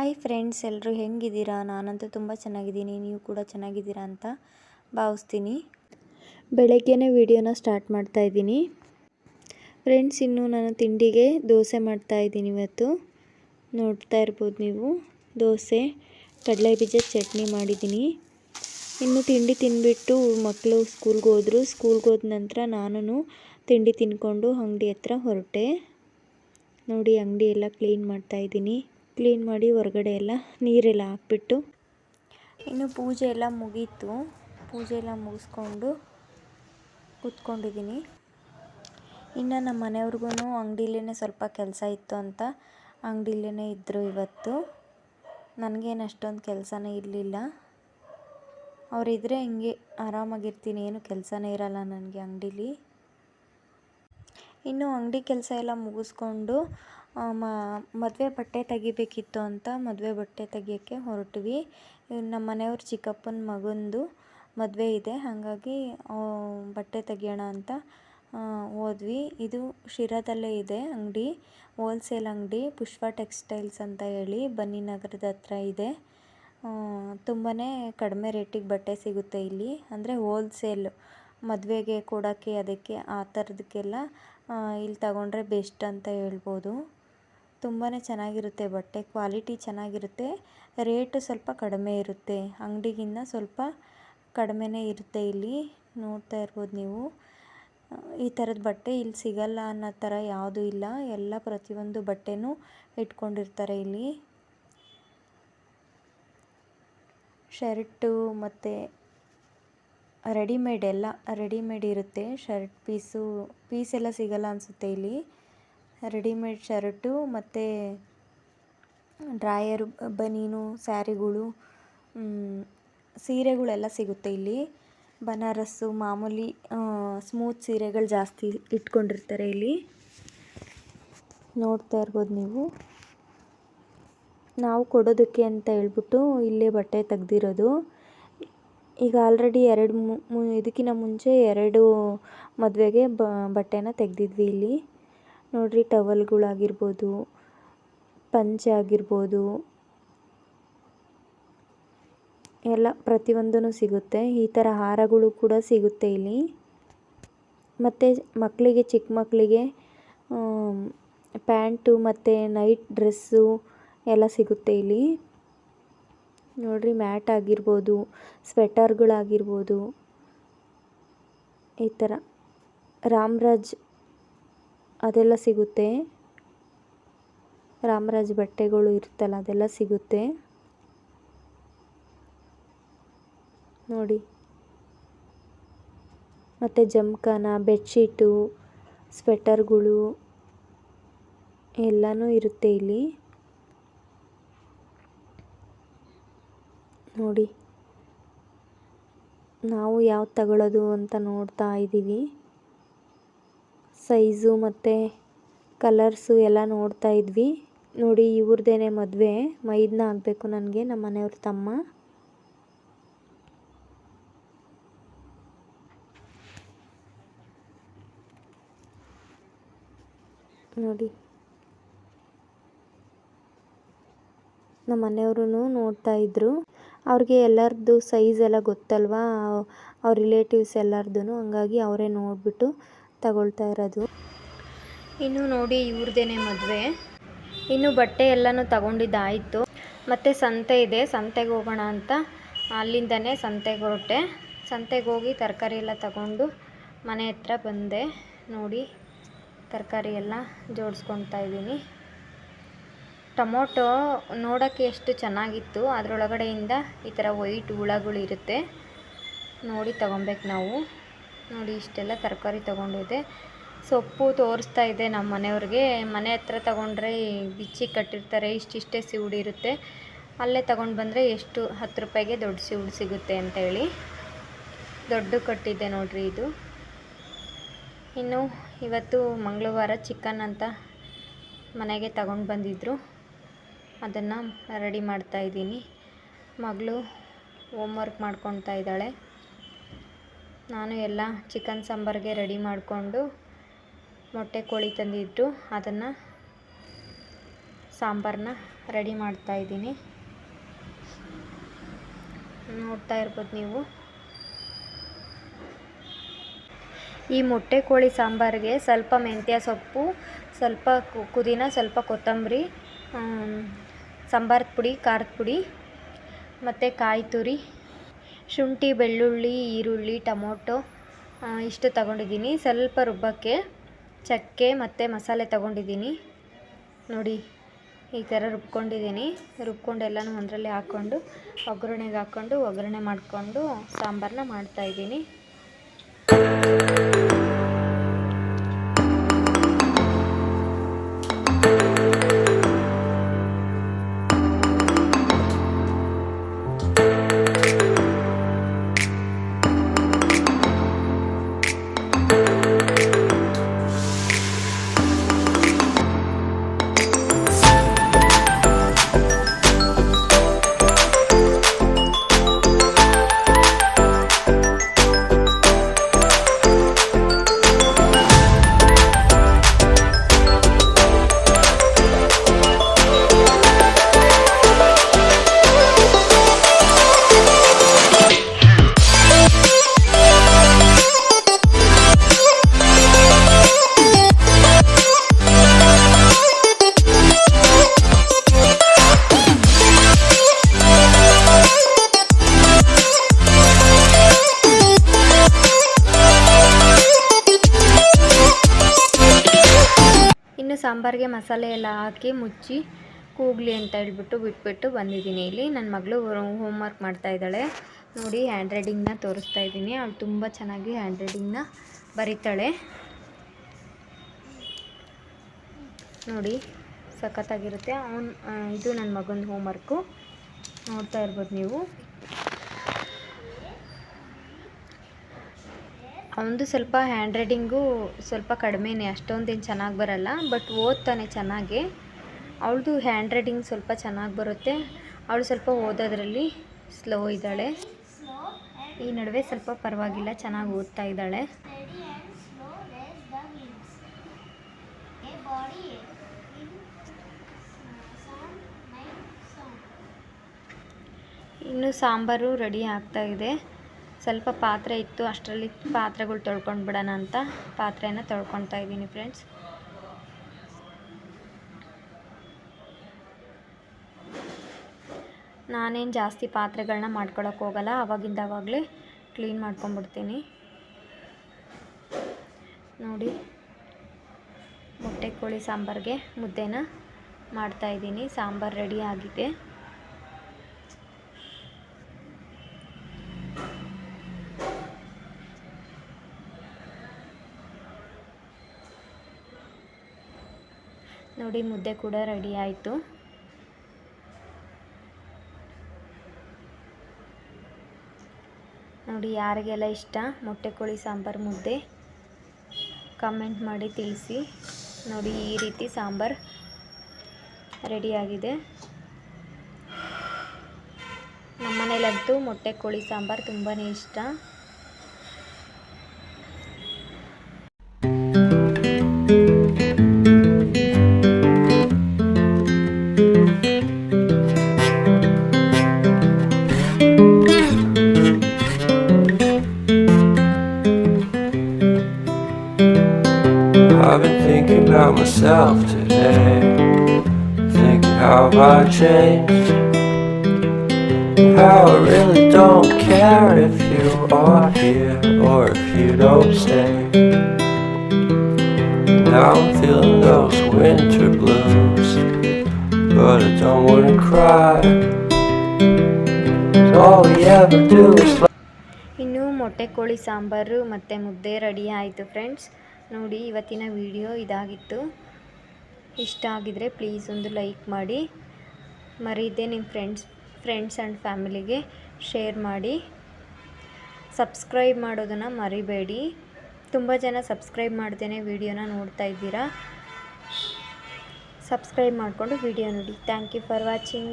Hi friends ಎಲ್ಲರೂ ಹೆಂಗಿದ್ದೀರಾ? ನಾನಂತೂ ತುಂಬ ಚೆನ್ನಾಗಿದ್ದೀನಿ. ನೀವು ಕೂಡ ಚೆನ್ನಾಗಿದ್ದೀರಾ ಅಂತ ಭಾವಿಸ್ತೀನಿ. ಬೆಳಗ್ಗೆನೇ ವಿಡಿಯೋನ ಸ್ಟಾರ್ಟ್ ಮಾಡ್ತಾ ಇದ್ದೀನಿ. ಫ್ರೆಂಡ್ಸ್ ಇನ್ನು ನಾನು ತಿಂಡಿಗೆ ದೋಸೆ ಮಾಡ್ತಾ ಇದ್ದೀನಿ ಇವತ್ತು. ನೋಡ್ತಾ ಇರ್ಬೋದು ನೀವು. ದೋಸೆ, ಕಡಲೆ ಬೀಜ ಚಟ್ನಿ ಮಾಡಿದ್ದೀನಿ. ಇನ್ನು ತಿಂಡಿ ತಿಂದ್ಬಿಟ್ಟು ಮಕ್ಕಳು ಸ್ಕೂಲ್ಗೆ ಹೋದರು. ಸ್ಕೂಲ್ಗೆ ಹೋದ ನಂತರ ನಾನು ತಿಂಡಿ ತಿಂದ್ಕೊಂಡು ಅಂಗಡಿ ಹತ್ರ ಹೊರಟೆ. ನೋಡಿ, ಅಂಗಡಿ ಎಲ್ಲ ಕ್ಲೀನ್ ಮಾಡ್ತಾಯಿದ್ದೀನಿ ಕ್ಲೀನ್ ಮಾಡಿ ಹೊರಗಡೆ ಎಲ್ಲ ನೀರೆಲ್ಲ ಹಾಕ್ಬಿಟ್ಟು ಇನ್ನು ಪೂಜೆ ಎಲ್ಲ ಮುಗೀತು. ಪೂಜೆ ಎಲ್ಲ ಮುಗಿಸ್ಕೊಂಡು ಕೂತ್ಕೊಂಡಿದ್ದೀನಿ. ಇನ್ನು ನಮ್ಮ ಮನೆಯವ್ರಿಗೂ ಅಂಗಡಿಲೇ ಸ್ವಲ್ಪ ಕೆಲಸ ಇತ್ತು ಅಂತ ಅಂಗಡಿಲೇ ಇದ್ದರು ಇವತ್ತು. ನನಗೇನು ಅಷ್ಟೊಂದು ಕೆಲಸನೇ ಇರಲಿಲ್ಲ. ಅವರಿದ್ದರೆ ಹಿಂಗೆ ಆರಾಮಾಗಿರ್ತೀನಿ. ಏನು ಕೆಲಸನೇ ಇರಲ್ಲ ನನಗೆ ಅಂಗಡೀಲಿ. ಇನ್ನು ಅಂಗಡಿ ಕೆಲಸ ಎಲ್ಲ ಮುಗಿಸ್ಕೊಂಡು ಮದುವೆ ಬಟ್ಟೆ ತೆಗಿಬೇಕಿತ್ತು ಅಂತ ಮದುವೆ ಬಟ್ಟೆ ತೆಗಿಯೋಕ್ಕೆ ಹೊರಟ್ವಿ. ನಮ್ಮ ಮನೆಯವ್ರ ಚಿಕ್ಕಪ್ಪನ ಮಗಂದು ಮದುವೆ ಇದೆ, ಹಾಗಾಗಿ ಬಟ್ಟೆ ತೆಗಿಯೋಣ ಅಂತ ಹೋದ್ವಿ. ಇದು ಶಿರಾದಲ್ಲೇ ಇದೆ ಅಂಗಡಿ, ಹೋಲ್ಸೇಲ್ ಅಂಗಡಿ, ಪುಷ್ಪ ಟೆಕ್ಸ್ಟೈಲ್ಸ್ ಅಂತ ಹೇಳಿ ಬನ್ನಿ ನಗರದ ಹತ್ರ ಇದೆ. ತುಂಬಾ ಕಡಿಮೆ ರೇಟಿಗೆ ಬಟ್ಟೆ ಸಿಗುತ್ತೆ ಇಲ್ಲಿ. ಅಂದರೆ ಹೋಲ್ಸೇಲ್ ಮದುವೆಗೆ ಕೊಡೋಕ್ಕೆ, ಅದಕ್ಕೆ ಆ ಥರದಕ್ಕೆಲ್ಲ ಇಲ್ಲಿ ತಗೊಂಡ್ರೆ ಬೆಸ್ಟ್ ಅಂತ ಹೇಳ್ಬೋದು. ತುಂಬಾ ಚೆನ್ನಾಗಿರುತ್ತೆ, ಬಟ್ಟೆ ಕ್ವಾಲಿಟಿ ಚೆನ್ನಾಗಿರುತ್ತೆ, ರೇಟು ಸ್ವಲ್ಪ ಕಡಿಮೆ ಇರುತ್ತೆ, ಅಂಗಡಿಗಿನ್ನ ಸ್ವಲ್ಪ ಕಡಿಮೆನೇ ಇರುತ್ತೆ ಇಲ್ಲಿ. ನೋಡ್ತಾ ಇರ್ಬೋದು ನೀವು. ಈ ಥರದ ಬಟ್ಟೆ ಇಲ್ಲಿ ಸಿಗಲ್ಲ ಅನ್ನೋ ಥರ ಯಾವುದೂ ಇಲ್ಲ. ಎಲ್ಲ ಪ್ರತಿಯೊಂದು ಬಟ್ಟೆನೂ ಇಟ್ಕೊಂಡಿರ್ತಾರೆ ಇಲ್ಲಿ. ಶರ್ಟು ಮತ್ತು ರೆಡಿಮೇಡ್ ಎಲ್ಲ, ರೆಡಿಮೇಡ್ ಇರುತ್ತೆ. ಶರ್ಟ್ ಪೀಸು, ಪೀಸ್ ಎಲ್ಲ ಸಿಗಲ್ಲ ಅನಿಸುತ್ತೆ ಇಲ್ಲಿ. ರೆಡಿಮೇಡ್ ಶರ್ಟು ಮತ್ತು ಡ್ರಾಯರ್ ಬನೀನು, ಸ್ಯಾರಿಗಳು ಸೀರೆಗಳೆಲ್ಲ ಸಿಗುತ್ತೆ ಇಲ್ಲಿ. ಬನಾರಸ್ಸು, ಮಾಮೂಲಿ ಸ್ಮೂತ್ ಸೀರೆಗಳು ಜಾಸ್ತಿ ಇಟ್ಕೊಂಡಿರ್ತಾರೆ ಇಲ್ಲಿ. ನೋಡ್ತಾ ಇರ್ಬೋದು ನೀವು. ನಾವು ಕೊಡೋದಕ್ಕೆ ಅಂತ ಹೇಳ್ಬಿಟ್ಟು ಇಲ್ಲೇ ಬಟ್ಟೆ ತೆಗ್ದಿರೋದು. ಈಗ ಆಲ್ರೆಡಿ ಎರಡು ಇದಕ್ಕಿಂತ ಮುಂಚೆ ಎರಡು ಮದುವೆಗೆ ಬಟ್ಟೆನ ತೆಗೆದಿದ್ವಿ ಇಲ್ಲಿ. ನೋಡಿರಿ, ಟವಲ್ಗಳಾಗಿರ್ಬೋದು ಪಂಚೆ ಆಗಿರ್ಬೋದು ಎಲ್ಲ ಪ್ರತಿಯೊಂದೂ ಸಿಗುತ್ತೆ. ಈ ಥರ ಹಾರಗಳು ಕೂಡ ಸಿಗುತ್ತೆ ಇಲ್ಲಿ. ಮತ್ತು ಮಕ್ಕಳಿಗೆ, ಚಿಕ್ಕ ಮಕ್ಕಳಿಗೆ ಪ್ಯಾಂಟು ಮತ್ತು ನೈಟ್ ಡ್ರೆಸ್ಸು ಎಲ್ಲ ಸಿಗುತ್ತೆ ಇಲ್ಲಿ. ನೋಡಿರಿ, ಮ್ಯಾಟ್ ಆಗಿರ್ಬೋದು, ಸ್ವೆಟರ್ಗಳಾಗಿರ್ಬೋದು. ಈ ಥರ ರಾಮ್ರಾಜ್ ಅದೆಲ್ಲ ಸಿಗುತ್ತೆ. ರಾಮರಾಜ್ ಬಟ್ಟೆಗಳು ಇರುತ್ತಲ್ಲ, ಅದೆಲ್ಲ ಸಿಗುತ್ತೆ. ನೋಡಿ. ಮತ್ತು ಜಮ್ಖಾನ, ಬೆಡ್ಶೀಟು, ಸ್ವೆಟರ್ಗಳು ಎಲ್ಲನೂ ಇರುತ್ತೆ ಇಲ್ಲಿ. ನೋಡಿ. ನಾವು ಯಾವ್ದು ತಗೊಳ್ಳೋದು ಅಂತ ನೋಡ್ತಾ ಇದ್ದೀವಿ. ಸೈಜು ಮತ್ತು ಕಲರ್ಸು ಎಲ್ಲ ನೋಡ್ತಾ ಇದ್ವಿ. ನೋಡಿ ಇವ್ರದ್ದೇನೆ ಮದುವೆ. ಮೈದ್ನ ಆಗಬೇಕು ನನಗೆ ನಮ್ಮ ಮನೆಯವ್ರ ತಮ್ಮ. ನೋಡಿ. ನಮ್ಮ ಮನೆಯವ್ರೂ ನೋಡ್ತಾ ಇದ್ರು. ಅವ್ರಿಗೆ ಎಲ್ಲರದ್ದು ಸೈಜ್ ಎಲ್ಲ ಗೊತ್ತಲ್ವಾ? ಅವ್ರ ರಿಲೇಟಿವ್ಸ್ ಎಲ್ಲರದ್ದು ಹಂಗಾಗಿ ಅವರೇ ನೋಡಿಬಿಟ್ಟು ತಗೊಳ್ತಾ ಇರೋದು. ಇನ್ನು ನೋಡಿ ಇವ್ರದ್ದೇನೆ ಮದುವೆ. ಇನ್ನು ಬಟ್ಟೆ ಎಲ್ಲನೂ ತಗೊಂಡಿದ್ದಾಯಿತು. ಮತ್ತು ಸಂತೆ ಇದೆ, ಸಂತೆಗೆ ಹೋಗೋಣ ಅಂತ. ಅಲ್ಲಿಂದನೇ ಸಂತೆಗೆ ಹೊರಟೆ. ಸಂತೆಗೆ ಹೋಗಿ ತರಕಾರಿ ಎಲ್ಲ ತಗೊಂಡು ಮನೆ ಹತ್ರ ಬಂದೆ. ನೋಡಿ, ತರಕಾರಿ ಎಲ್ಲ ಜೋಡಿಸ್ಕೊತಾ ಇದ್ದೀನಿ. ಟೊಮೊಟೊ ನೋಡೋಕ್ಕೆ ಎಷ್ಟು ಚೆನ್ನಾಗಿತ್ತು. ಅದರೊಳಗಡೆಯಿಂದ ಈ ಥರ ವೈಟ್ ಹುಳಗಳಿರುತ್ತೆ ನೋಡಿ ತಗೊಬೇಕು ನಾವು. ನೋಡಿ, ಇಷ್ಟೆಲ್ಲ ತರಕಾರಿ ತೊಗೊಂಡಿದ್ದೆ. ಸೊಪ್ಪು ತೋರಿಸ್ತಾ ಇದೆ ನಮ್ಮ ಮನೆಯವ್ರಿಗೆ. ಮನೆ ಹತ್ರ ತೊಗೊಂಡ್ರೆ ಬಿಚ್ಚಿ ಕಟ್ಟಿರ್ತಾರೆ, ಇಷ್ಟಿಷ್ಟೇ ಸಿವುಡಿ ಇರುತ್ತೆ ಅಲ್ಲೇ ತೊಗೊಂಡು ಬಂದರೆ ಎಷ್ಟು, ಹತ್ತು ರೂಪಾಯಿಗೆ ದೊಡ್ಡ ಸಿವುಡು ಸಿಗುತ್ತೆ ಅಂತೇಳಿ ದೊಡ್ಡ ಕಟ್ಟಿದ್ದೆ ನೋಡಿರಿ ಇದು. ಇನ್ನು ಇವತ್ತು ಮಂಗಳವಾರ ಚಿಕನ್ ಅಂತ ಮನೆಗೆ ತಗೊಂಡು ಬಂದಿದ್ದರು ಅದನ್ನು ರೆಡಿ ಮಾಡ್ತಾಯಿದ್ದೀನಿ ಮಗಳು ಹೋಮ್ ವರ್ಕ್ ಮಾಡ್ಕೊತಾ ಇದ್ದಾಳೆ. ನಾನು ಎಲ್ಲ ಚಿಕನ್ ಸಾಂಬಾರಿಗೆ ರೆಡಿ ಮಾಡಿಕೊಂಡು ಮೊಟ್ಟೆ ಕೋಳಿ ತಂದಿಟ್ಟು ಅದನ್ನು ಸಾಂಬಾರನ್ನ ರೆಡಿ ಮಾಡ್ತಾ ಇದ್ದೀನಿ. ನೋಡ್ತಾ ಇರ್ಬೋದು ನೀವು. ಈ ಮೊಟ್ಟೆ ಕೋಳಿ ಸಾಂಬಾರಿಗೆ ಸ್ವಲ್ಪ ಮೆಂತ್ಯ ಸೊಪ್ಪು, ಸ್ವಲ್ಪ ಕುದಿನ ಸ್ವಲ್ಪ ಕೊತ್ತಂಬರಿ ಸಾಂಬಾರದ ಪುಡಿ, ಖಾರದ ಪುಡಿ, ಮತ್ತು ಕಾಯಿ ತುರಿ ಶುಂಠಿ, ಬೆಳ್ಳುಳ್ಳಿ, ಈರುಳ್ಳಿ, ಟೊಮೊಟೊ ಇಷ್ಟು ತಗೊಂಡಿದ್ದೀನಿ. ಸ್ವಲ್ಪ ರುಬ್ಬಕ್ಕೆ ಚಕ್ಕೆ ಮತ್ತು ಮಸಾಲೆ ತಗೊಂಡಿದ್ದೀನಿ. ನೋಡಿ, ಈ ಥರ ರುಬ್ಕೊಂಡಿದ್ದೀನಿ. ರುಬ್ಕೊಂಡು ಎಲ್ಲನೂ ಒಂದರಲ್ಲಿ ಹಾಕ್ಕೊಂಡು, ಒಗ್ಗರಣೆಗೆ ಹಾಕ್ಕೊಂಡು, ಒಗ್ಗರಣೆ ಮಾಡಿಕೊಂಡು ಸಾಂಬಾರನ್ನ ಮಾಡ್ತಾಯಿದ್ದೀನಿ ಇನ್ನು ಮಸಾಲೆ ಎಲ್ಲ ಹಾಕಿ ಮುಚ್ಚಿ ಕೂಗಲಿ ಅಂತ ಹೇಳ್ಬಿಟ್ಟು ಬಿಟ್ಬಿಟ್ಟು ಬಂದಿದ್ದೀನಿ ಇಲ್ಲಿ. ನನ್ನ ಮಗಳು ಹೋಮ್ ವರ್ಕ್ ಮಾಡ್ತಾ ಇದ್ದಾಳೆ. ನೋಡಿ ಹ್ಯಾಂಡ್ ರೈಟಿಂಗ್ನ ತೋರಿಸ್ತಾ ಇದ್ದೀನಿ. ಅವಳು ತುಂಬ ಚೆನ್ನಾಗಿ ಹ್ಯಾಂಡ್ ರೈಟಿಂಗ್ನ ಬರೀತಾಳೆ. ನೋಡಿ ಸಖತ್ತಾಗಿರುತ್ತೆ. ಅವನು ಇದು ನನ್ನ ಮಗನ ಹೋಮ್ವರ್ಕು ನೋಡ್ತಾ ಇರ್ಬೋದು ನೀವು. ಅವನದು ಸ್ವಲ್ಪ ಹ್ಯಾಂಡ್ ರೈಟಿಂಗು ಸ್ವಲ್ಪ ಕಡಿಮೆನೇ, ಅಷ್ಟೊಂದೇನು ಚೆನ್ನಾಗಿ ಬರಲ್ಲ ಬಟ್ ಓದ್ತಾನೆ ಚೆನ್ನಾಗಿ. ಅವಳದು ಹ್ಯಾಂಡ್ ರೈಟಿಂಗ್ ಸ್ವಲ್ಪ ಚೆನ್ನಾಗಿ ಬರುತ್ತೆ. ಅವಳು ಸ್ವಲ್ಪ ಓದೋದ್ರಲ್ಲಿ ಸ್ಲೋ ಇದ್ದಾಳೆ. ಈ ನಡುವೆ ಸ್ವಲ್ಪ ಪರವಾಗಿಲ್ಲ, ಚೆನ್ನಾಗಿ ಓದ್ತಾ ಇದ್ದಾಳೆ. ಇನ್ನು ಸಾಂಬಾರು ರೆಡಿ ಆಗ್ತಾ ಇದೆ. ಸ್ವಲ್ಪ ಪಾತ್ರೆ ಇತ್ತು, ಅಷ್ಟರಲ್ಲಿ ಪಾತ್ರೆಗಳು ತೊಳ್ಕೊಂಡು ಬಿಡೋಣ ಅಂತ ಪಾತ್ರೆನ ತೊಳ್ಕೊತಾ ಇದ್ದೀನಿ ಫ್ರೆಂಡ್ಸ್ ನಾನೇನು ಜಾಸ್ತಿ ಪಾತ್ರೆಗಳನ್ನ ಮಾಡ್ಕೊಳಕ್ಕೆ ಹೋಗಲ್ಲ, ಅವಾಗಿಂದ ಅವಾಗಲೇ ಕ್ಲೀನ್ ಮಾಡ್ಕೊಂಬಿಡ್ತೀನಿ. ನೋಡಿ, ಮೊಟ್ಟೆ ಕೋಳಿ ಸಾಂಬಾರಿಗೆ ಮುದ್ದೆನ ಮಾಡ್ತಾಯಿದ್ದೀನಿ ಸಾಂಬಾರು ರೆಡಿ ಆಗಿದೆ. ನೋಡಿ ಮುದ್ದೆ ಕೂಡ ರೆಡಿ ಆಯಿತು. ನೋಡಿ ಯಾರಿಗೆಲ್ಲ ಇಷ್ಟ, ಮೊಟ್ಟೆ ಕೋಳಿ, ಸಾಂಬಾರು, ಮುದ್ದೆ ಕಮೆಂಟ್ ಮಾಡಿ ತಿಳಿಸಿ. ನೋಡಿ ಈ ರೀತಿ ಸಾಂಬಾರು ರೆಡಿಯಾಗಿದೆ ನಮ್ಮನೇಲಂತೂ ಮೊಟ್ಟೆ ಕೋಳಿ, ಸಾಂಬಾರು ತುಂಬಾ ಇಷ್ಟ. about myself today. Thinking how I changed. How I really don't care if you are here or if you don't stay. Now I'm feeling those winter blues. But I don't wanna cry. 'Cause all we ever do is ಇನ್ನು ಮೊಟ್ಟೆ ಕೋಳಿ ಸಾಂಬಾರು ಮತ್ತು ಮುದ್ದೆ ready ಆಯಿತು friends ನೋಡಿ, ಇವತ್ತಿನ video ಇದಾಗಿತ್ತು. ಇಷ್ಟ ಆಗಿದರೆ ಪ್ಲೀಸ್ ಒಂದು ಲೈಕ್ ಮಾಡಿ. ಮರೀದೆ ನಿಮ್ಮ ಫ್ರೆಂಡ್ಸ್ ಫ್ರೆಂಡ್ಸ್ ಆ್ಯಂಡ್ ಫ್ಯಾಮಿಲಿಗೆ ಶೇರ್ ಮಾಡಿ. ಸಬ್ಸ್ಕ್ರೈಬ್ ಮಾಡೋದನ್ನು ಮರಿಬೇಡಿ. ತುಂಬ ಜನ ಸಬ್ಸ್ಕ್ರೈಬ್ ಮಾಡ್ದೇನೆ ವಿಡಿಯೋನ ನೋಡ್ತಾ ಇದ್ದೀರಾ. ಸಬ್ಸ್ಕ್ರೈಬ್ ಮಾಡಿಕೊಂಡು ವಿಡಿಯೋ ನೋಡಿ. Thank you for watching